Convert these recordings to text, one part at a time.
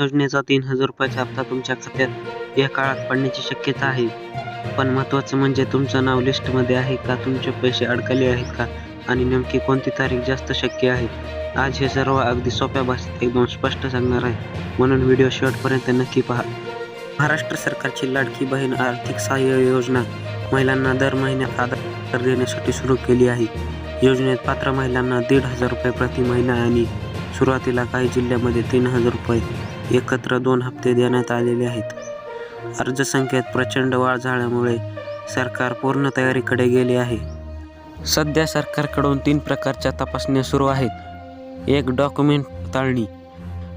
योजनेचा तीन हजार रुपयाचा हप्ता तुमच्या खात्यात या काळात पडण्याची शक्यता आहे. पण महत्त्वाचं म्हणजे तुमचं नाव लिस्टमध्ये आहे का? तुमचे पैसे अडकले आहेत का? आणि नेमकी कोणती तारीख जास्त शक्य आहे? आज हे सर्व अगदी सोप्या भाषेत एकदम स्पष्ट सांगणार आहे. म्हणून व्हिडिओ शेवटपर्यंत नक्की पहा. महाराष्ट्र सरकारची लाडकी बहीण आर्थिक सहाय्य योजना महिलांना दर महिन्यात आधार देण्यासाठी सुरू केली आहे. योजनेत पात्र महिलांना दीड हजार रुपये प्रति महिना आणि सुरुवातीला काही जिल्ह्यामध्ये तीन हजार रुपये एकत्र दोन हप्ते देण्यात आलेले आहेत. अर्जसंख्येत प्रचंड वाढ झाल्यामुळे सरकार पूर्ण तयारीकडे गेले आहे. सध्या सरकारकडून तीन प्रकारच्या तपासण्या सुरू आहेत. एक डॉक्युमेंट पडताळणी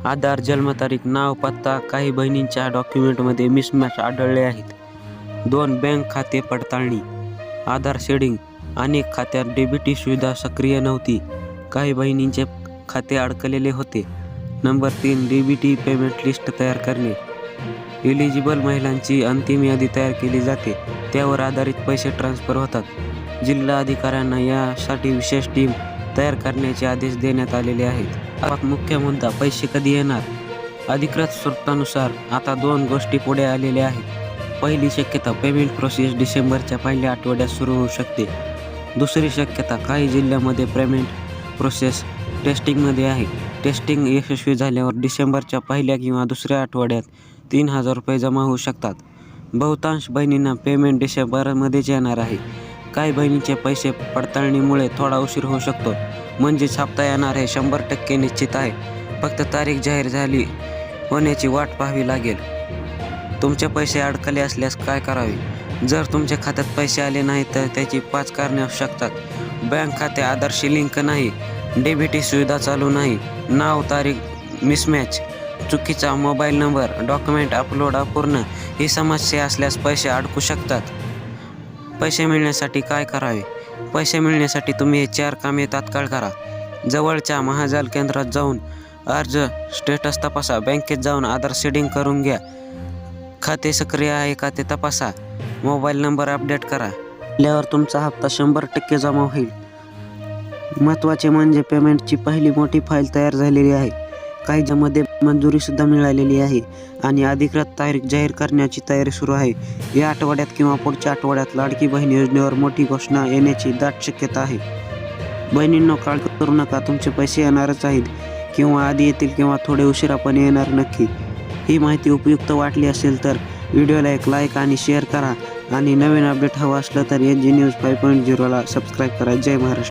आधार जन्मतारीख नाव पत्ता काही बहिणींच्या डॉक्युमेंटमध्ये मिसमॅच आढळले आहेत. दोन बँक खाते पडताळणी आधार शेडिंग अनेक खात्यात डेबिटी सुविधा सक्रिय नव्हती. काही बहिणींचे खाते अडकलेले होते. नंबर तीन डीबीटी पेमेंट लिस्ट तयार करणे. एलिजिबल महिलांची अंतिम यादी तयार केली जाते. त्यावर आधारित पैसे ट्रान्स्फर होतात. जिल्हा अधिकाऱ्यांना यासाठी विशेष टीम तयार करण्याचे आदेश देण्यात आलेले आहेत. मुख्य मुद्दा पैसे कधी येणार? अधिकृत सूत्रानुसार आता दोन गोष्टी पुढे आलेल्या आहेत. पहिली शक्यता पेमेंट प्रोसेस डिसेंबरच्या पहिल्या आठवड्यात सुरू होऊ शकते. दुसरी शक्यता काही जिल्ह्यामध्ये पेमेंट प्रोसेस टेस्टिंगमध्ये आहे. टेस्टिंग यशस्वी झाल्यावर डिसेंबरच्या पहिल्या किंवा दुसऱ्या आठवड्यात तीन हजार रुपये जमा होऊ शकतात. बहुतांश बहिणींना पेमेंट डिसेंबरमध्येच येणार आहे. काही बहिणीचे पैसे पडताळणीमुळे थोडा उशीर होऊ शकतो. म्हणजेच छापता येणार हे शंभर टक्के निश्चित आहे. फक्त तारीख जाहीर झाली होण्याची वाट पाहावी लागेल. तुमचे पैसे अडकले असल्यास काय करावे? जर तुमच्या खात्यात पैसे आले नाही तर त्याची पाच कारणे असू शकतात. बँक खाते आधारशी लिंक नाही. डेबिटी सुविधा चालू नाही. नाव तारीख मिसमॅच चुकीचा मोबाईल नंबर डॉक्युमेंट अपलोड अपूर्ण ही समस्या असल्यास पैसे अडकू शकतात. पैसे मिळण्यासाठी काय करावे? पैसे मिळण्यासाठी तुम्ही हे चार कामे तात्काळ करा. जवळच्या महाजाल केंद्रात जाऊन अर्ज स्टेटस तपासा. बँकेत जाऊन आधार सेडिंग करून घ्या. खाते सक्रिय आहे का ते तपासा. मोबाईल नंबर अपडेट करा. आपल्यावर तुमचा हप्ता शंभर टक्के जमा होईल. महत्त्वाचे म्हणजे पेमेंटची पहिली मोठी फाईल तयार झालेली आहे. काही ज्यामध्ये मंजुरीसुद्धा मिळालेली आहे आणि अधिकृत तारीख जाहीर करण्याची तयारी सुरू आहे. या आठवड्यात किंवा पुढच्या आठवड्यात लाडकी बहीण योजनेवर मोठी घोषणा येण्याची दाट शक्यता आहे. बहिणींनो काळजी करू नका तुमचे पैसे येणारच आहेत किंवा आधी येतील किंवा थोडे उशिरा पण येणार नक्की. ही माहिती उपयुक्त वाटली असेल तर व्हिडिओला एक लाईक आणि शेअर करा आणि नवीन अपडेट हवं असलं तर N G news five point झिरोला subscribe करा. जय महाराष्ट्र.